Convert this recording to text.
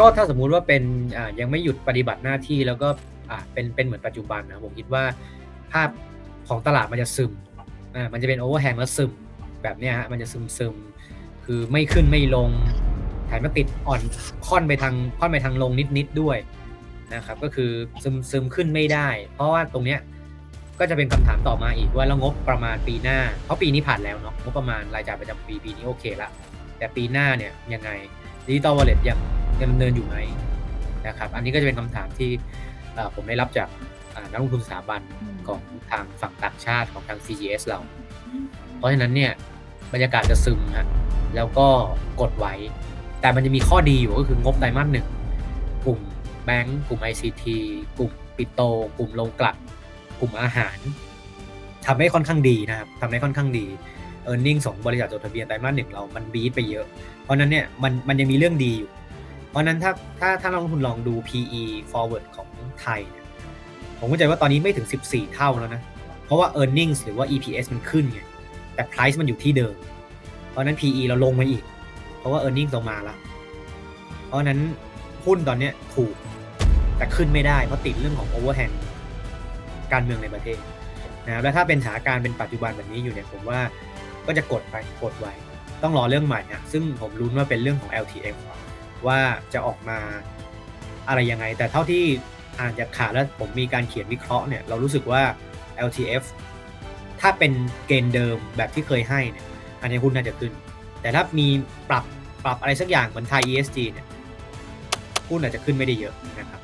ก็ถ้าสมมุติว่าเป็นยังไม่หยุดปฏิบัติหน้าที่แล้วก็เป็นเป็นเหมือนปัจจุบันนะผมคิดว่าภาพของตลาดมันจะซึมมันจะเป็นโอเวอร์แฮงแล้วซึมแบบนี้ฮะมันจะซึมซึมคือไม่ขึ้นไม่ลงแถมมาติดอ่อนค่อนไปทางค่อนไปทางลงนิดๆด้วยนะครับก็คือซึมซึมขึ้นไม่ได้ เพราะว่าตรงเนี้ยก็จะเป็นคำถามต่อมาอีกว่าแล้วงบประมาณปีหน้า เพราะปีนี้ผ่านแล้วเนาะงบประมาณรายจ่ายประจำปีปีนี้โอเคละแต่ปีหน้าเนี่ยยังไงดิจิตอลวอลเล็ตยัง ยังดำเนินอยู่ไหมนะครับ อันนี้ก็จะเป็นคำถามที่เอ่อผมได้รับจากอ่านักลงทุนสถาบันของทางฝั่งต่างชาติของทาง CGS เรา เพราะฉะนั้นเนี่ยบรรยากาศจะซึมฮะแล้วก็กดไว้ แต่มันจะมีข้อดีอยู่ก็คืองบไตรมาสหนึ่งกลุ่มแบงก์กลุ่ม ICT กลุ่มปิโต กลุ่มโรงกลั่นกลุ่มอาหารทำได้ค่อนข้างดีนะครับทำได้ค่อนข้างดี e a r n i n g ของบริษัทจดทะเบียนไตรมาสหนึ่งเรามันบีทไปเยอะ เพราะฉะนั้นเนี่ยมันมันยังมีเรื่องดีอยู่ เพราะนั้นถ้าถ้าถ้านักลงทุนลองดู PE forward ของไทยเนี่ยผมเข้าใจว่าตอนนี้ไม่ถึง 14 เท่าแล้วนะ เพราะว่า earnings หรือว่า EPS มันขึ้นไงแต่ price มันอยู่ที่เดิม เพราะนั้น PE เราลงมาอีก เพราะว่า e a r n i n g เรามาละเพราะนั้นหุ้นตอนเนี้ยถูกแต่ขึ้นไม่ได้เพราะติดเรื่องของ overhang การเมืองในประเทศนะครับและถ้าเป็นสถานการณ์เป็นปัจจุบันแบบนี้อยู่เนี่ยผมว่าก็จะกดไปกดไว้ ต้องรอเรื่องใหม่นะซึ่งผมรู้นว่าเป็นเรื่องของ LTF ว่าจะออกมาอะไรยังไง แต่เท่าที่อ่านจากข่าวแล้วผมมีการเขียนวิเคราะห์เนี่ยเรารู้สึกว่า LTF ถ้าเป็นเกณฑ์เดิมแบบที่เคยให้เนี่ยอันนี้หุ้นน่าจะขึ้น แต่ถ้ามีปรับปรับอะไรสักอย่างเหมือนไทย ESG เนี่ยหุ้นอาจจะขึ้นไม่ได้เยอะนะครับ